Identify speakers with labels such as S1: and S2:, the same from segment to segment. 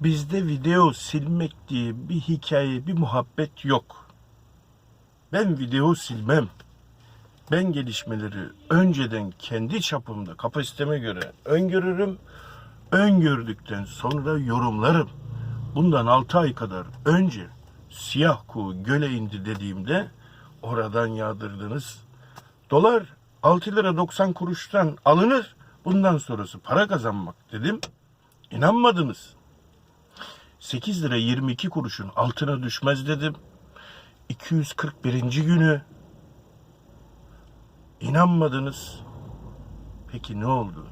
S1: Bizde video silmek diye bir hikaye, bir muhabbet yok. Ben video silmem. Ben gelişmeleri önceden kendi çapımda, kapasiteme göre öngörürüm. Öngördükten sonra yorumlarım. Bundan 6 ay kadar önce siyah kuğu göle indi dediğimde oradan yağdırdınız. Dolar 6 lira 90 kuruştan alınır. Bundan sonrası para kazanmak dedim. İnanmadınız. 8 lira 22 kuruşun altına düşmez dedim. 241. günü İnanmadınız. Peki ne oldu?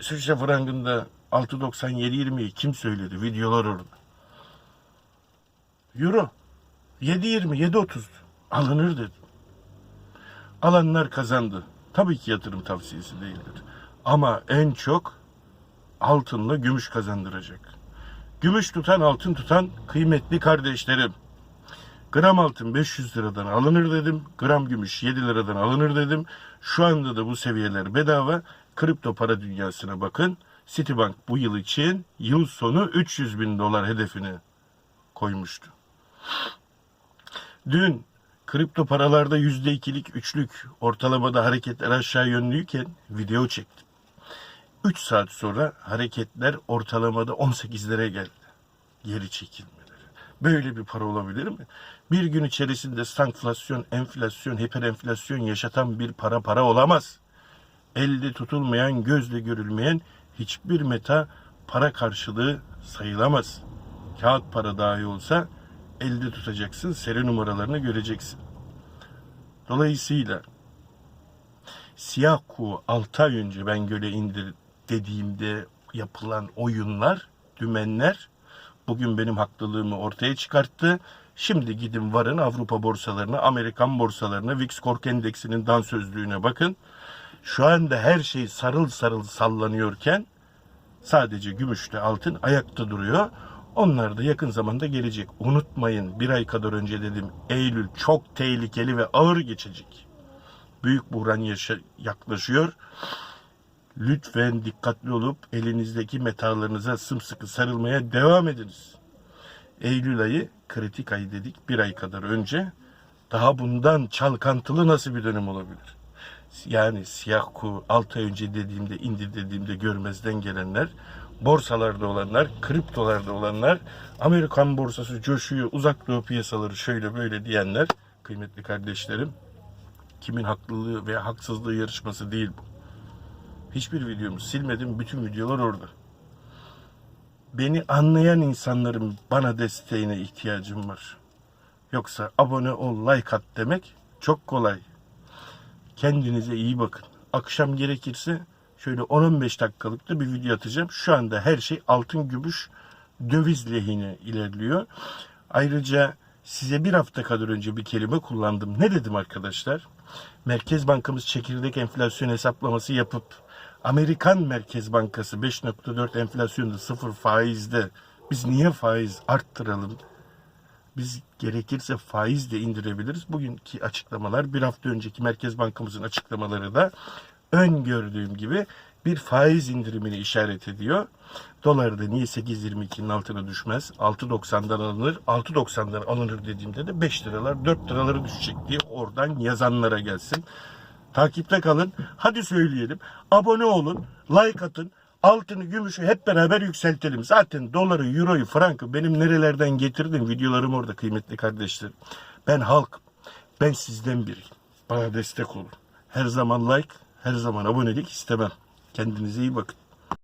S1: İsviçre frangında 6.97.20'yi kim söyledi? Videolar orada. Euro 7.20, 7.30 alınır dedim. Alanlar kazandı. Tabii ki yatırım tavsiyesi değildir. Ama en çok altınla gümüş kazandıracak. Gümüş tutan altın tutan kıymetli kardeşlerim. Gram altın 500 liradan alınır dedim. Gram gümüş 7 liradan alınır dedim. Şu anda da bu seviyeler bedava. Kripto para dünyasına bakın. Citibank bu yıl için yıl sonu 300 bin dolar hedefini koymuştu. Dün kripto paralarda %2'lik, üçlük ortalamada hareketler aşağı yönlüyken video çektim. 3 saat sonra hareketler ortalamada 18'lere geldi. Geri çekilmeleri. Böyle bir para olabilir mi? Bir gün içerisinde stagflasyon, enflasyon, hiperenflasyon yaşatan bir para para olamaz. Elde tutulmayan, gözle görülmeyen hiçbir meta para karşılığı sayılamaz. Kağıt para dahi olsa elde tutacaksın, seri numaralarını göreceksin. Dolayısıyla siyah kuğu 6 ay önce ben göle indir dediğimde yapılan oyunlar, dümenler bugün benim haklılığımı ortaya çıkarttı. Şimdi gidin varın Avrupa borsalarına, Amerikan borsalarına, VIX Kork Endeksinin dansözlüğüne bakın. Şu anda her şey sarıl sarıl sallanıyorken sadece gümüşle altın ayakta duruyor. Onlar da yakın zamanda gelecek. Unutmayın bir ay kadar önce dedim Eylül çok tehlikeli ve ağır geçecek. Büyük buhran yaklaşıyor. Lütfen dikkatli olup elinizdeki metalarınıza sımsıkı sarılmaya devam ediniz. Eylül ayı kritik ay dedik bir ay kadar önce. Daha bundan çalkantılı nasıl bir dönem olabilir? Yani siyah kuğu 6 ay önce dediğimde indi dediğimde görmezden gelenler, borsalarda olanlar, kriptolarda olanlar, Amerikan borsası coşuyor, uzak doğu piyasaları şöyle böyle diyenler, kıymetli kardeşlerim, kimin haklılığı veya haksızlığı yarışması değil bu. Hiçbir videomu silmedim. Bütün videolar orada. Beni anlayan insanların bana desteğine ihtiyacım var. Yoksa abone ol, like at demek çok kolay. Kendinize iyi bakın. Akşam gerekirse şöyle 10-15 dakikalık da bir video atacağım. Şu anda her şey altın, gümüş, döviz lehine ilerliyor. Ayrıca size bir hafta kadar önce bir kelime kullandım. Ne dedim arkadaşlar? Merkez Bankamız çekirdek enflasyon hesaplaması yapıp Amerikan Merkez Bankası 5.4 enflasyonda sıfır faizde biz niye faiz arttıralım? Biz gerekirse faiz de indirebiliriz. Bugünkü açıklamalar bir hafta önceki Merkez Bankamızın açıklamaları da öngördüğüm gibi bir faiz indirimini işaret ediyor. Dolar da niye 8.22'nin altına düşmez? 6.90'dan alınır. 6.90'dan alınır dediğimde de 5 liralar 4 liraları düşecek diye oradan yazanlara gelsin. Takipte kalın. Hadi söyleyelim. Abone olun. Like atın. Altını, gümüşü hep beraber yükseltelim. Zaten doları, euroyu, frankı benim nerelerden getirdim. Videolarım orada kıymetli kardeşlerim. Ben halk. Ben sizden biriyim. Bana destek olun. Her zaman like, her zaman abonelik istemem. Kendinize iyi bakın.